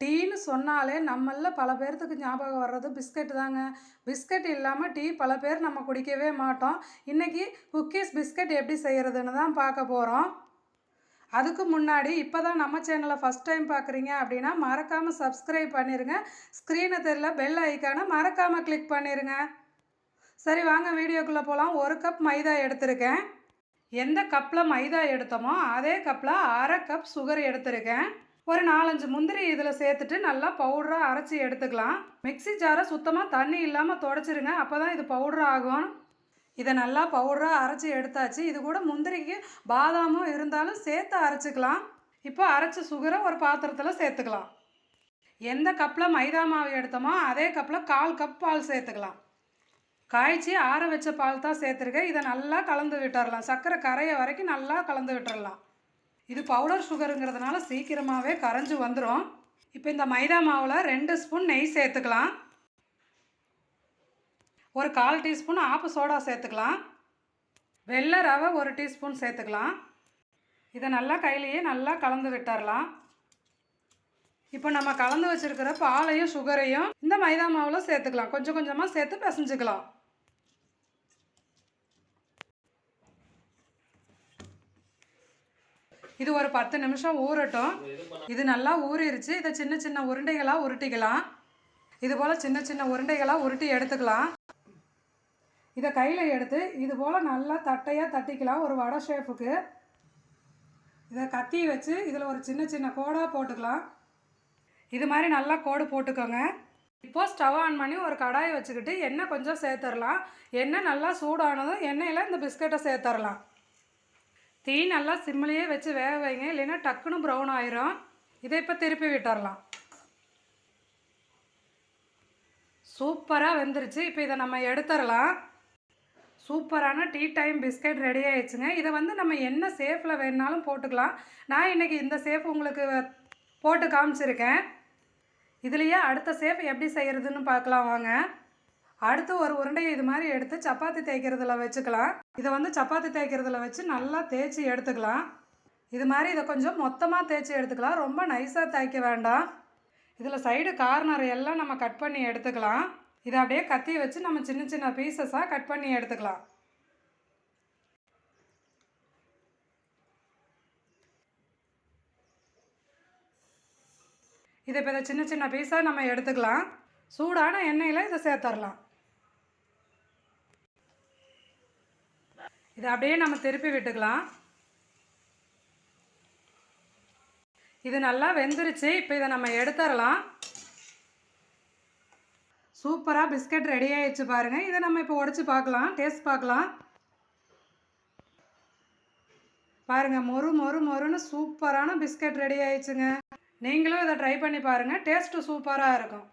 டீன்னு சொன்னாலே நம்மள பல பேர்த்துக்கு ஞாபகம் வர்றது பிஸ்கட் தாங்க. பிஸ்கட் இல்லாமல் டீ பல பேர் நம்ம குடிக்கவே மாட்டோம். இன்றைக்கி குக்கீஸ் பிஸ்கட் எப்படி செய்கிறதுன்னு தான் பார்க்க போகிறோம் அதுக்கு முன்னாடி இப்போ தான் நம்ம சேனலை ஃபஸ்ட் டைம் பார்க்குறீங்க அப்படின்னா மறக்காமல் சப்ஸ்கிரைப் பண்ணிடுங்க ஸ்க்ரீனை தெரியல பெல் ஐக்கானை மறக்காமல் கிளிக் பண்ணிடுங்க சரி வாங்க வீடியோக்குள்ளே போகலாம் ஒரு கப் மைதா எடுத்திருக்கேன். எந்த கப்பில் மைதா எடுத்தோமோ அதே கப்பில் அரை கப் சுகர் எடுத்திருக்கேன். ஒரு நாலஞ்சு முந்திரி இதில் சேர்த்துட்டு நல்லா பவுடராக அரைச்சி எடுத்துக்கலாம். மிக்ஸி ஜாரை சுத்தமாக தண்ணி இல்லாமல் தொடச்சிருங்க அப்போ தான் இது பவுடர் ஆகும். இதை நல்லா பவுடராக அரைச்சி எடுத்தாச்சு. இது கூட முந்திரிக்கு பாதாமும் இருந்தாலும் சேர்த்து அரைச்சிக்கலாம். இப்போ அரைச்ச சுகரை ஒரு பாத்திரத்தில் சேர்த்துக்கலாம். எந்த கப்பில் மைதா மாவு எடுத்தோமோ அதே கப்பில் கால் கப் பால் சேர்த்துக்கலாம். காய்ச்சி ஆற வச்ச பால் தான் சேர்த்துருக்கேன். இதை நல்லா கலந்து விட்டுறலாம். சர்க்கரை கரைய வரைக்கும் நல்லா கலந்து விட்டுறலாம். இது பவுடர் சுகருங்கிறதுனால சீக்கிரமாகவே கரைஞ்சி வந்துடும் இப்போ இந்த மைதா மாவில் ரெண்டு ஸ்பூன் நெய் சேர்த்துக்கலாம். ஒரு கால் டீஸ்பூன் ஆப்பு சோடா சேர்த்துக்கலாம். வெள்ளை ரவை ஒரு டீஸ்பூன் சேர்த்துக்கலாம். இதை நல்லா கையிலேயே நல்லா கலந்து விட்டுறலாம். இப்போ நம்ம கலந்து வச்சுருக்கிற பாலையும் சுகரையும் இந்த மைதா மாவில் சேர்த்துக்கலாம். கொஞ்சம் கொஞ்சமாக சேர்த்து பிசைஞ்சுக்கலாம். இது ஒரு பத்து நிமிஷம் ஊறட்டும். இது நல்லா ஊறிடுச்சு இதை சின்ன சின்ன உருண்டைகளாக உருட்டிக்கலாம். இது போல் சின்ன சின்ன உருண்டைகளாக உருட்டி எடுத்துக்கலாம். இதை கையில் எடுத்து இது போல் நல்லா தட்டையாக தட்டிக்கலாம் ஒரு வடை ஷேப்புக்கு. இதை கத்தி வச்சு இதில் ஒரு சின்ன சின்ன கோடாக போட்டுக்கலாம். இது மாதிரி நல்லா கோடு போட்டுக்கோங்க. இப்போ ஸ்டவ் ஆன் பண்ணி ஒரு கடாயை வச்சுக்கிட்டு எண்ணெய் கொஞ்சம் சேர்த்துடலாம் எண்ணெய் நல்லா சூடானதும் எண்ணெயில் இந்த பிஸ்கட்டை சேர்த்துடலாம் தீ நல்லா சிம்மிலேயே வச்சு வேக வைங்க. இல்லைன்னா டக்குன்னு ப்ரௌன் ஆயிரும். இதை இப்போ திருப்பி விட்டுறலாம். சூப்பராக வெந்துருச்சு. இப்போ இதை நம்ம எடுத்துடலாம். சூப்பரான டீ டைம் பிஸ்கட் ரெடி ஆயிடுச்சுங்க. இதை வந்து நம்ம என்ன சேஃபில் வேணுனாலும் போட்டுக்கலாம். நான் இன்றைக்கி இந்த சேஃப் உங்களுக்கு போட்டு காமிச்சிருக்கேன். இதுலேயே அடுத்த சேஃப் எப்படி செய்கிறதுன்னு பார்க்கலாம் வாங்க. அடுத்து ஒரு உருண்டையை இது மாதிரி எடுத்து சப்பாத்தி தேய்க்கிறதுல வச்சுக்கலாம். இதை வந்து சப்பாத்தி தேய்க்கிறதுல வச்சு நல்லா தேய்ச்சி எடுத்துக்கலாம். இது மாதிரி இதை கொஞ்சம் மொத்தமாக தேய்ச்சி எடுத்துக்கலாம். ரொம்ப நைஸாக தேய்க்க வேண்டாம். இதில் சைடு கார்னர் எல்லாம் நம்ம கட் பண்ணி எடுத்துக்கலாம். இதை அப்படியே கத்தி வச்சு நம்ம சின்ன சின்ன பீசஸாக கட் பண்ணி எடுத்துக்கலாம். இதை இப்போ இதை சின்ன சின்ன பீஸாக நம்ம எடுத்துக்கலாம். சூடான எண்ணெயில் இதை சேர்த்துடலாம். இதை அப்படியே நம்ம திருப்பி விட்டுக்கலாம். இது நல்லா வெந்துருச்சு. இப்போ இதை நம்ம எடுத்துடலாம். சூப்பராக பிஸ்கட் ரெடி ஆயிடுச்சு பாருங்கள் இதை நம்ம இப்போ உடச்சி பார்க்கலாம். டேஸ்ட் பார்க்கலாம். பாருங்கள் மொறு மொறு மொறுன்னு சூப்பரான பிஸ்கட் ரெடி ஆயிடுச்சுங்க. நீங்களும் இதை ட்ரை பண்ணி பாருங்கள் டேஸ்ட்டு சூப்பராக இருக்கும்.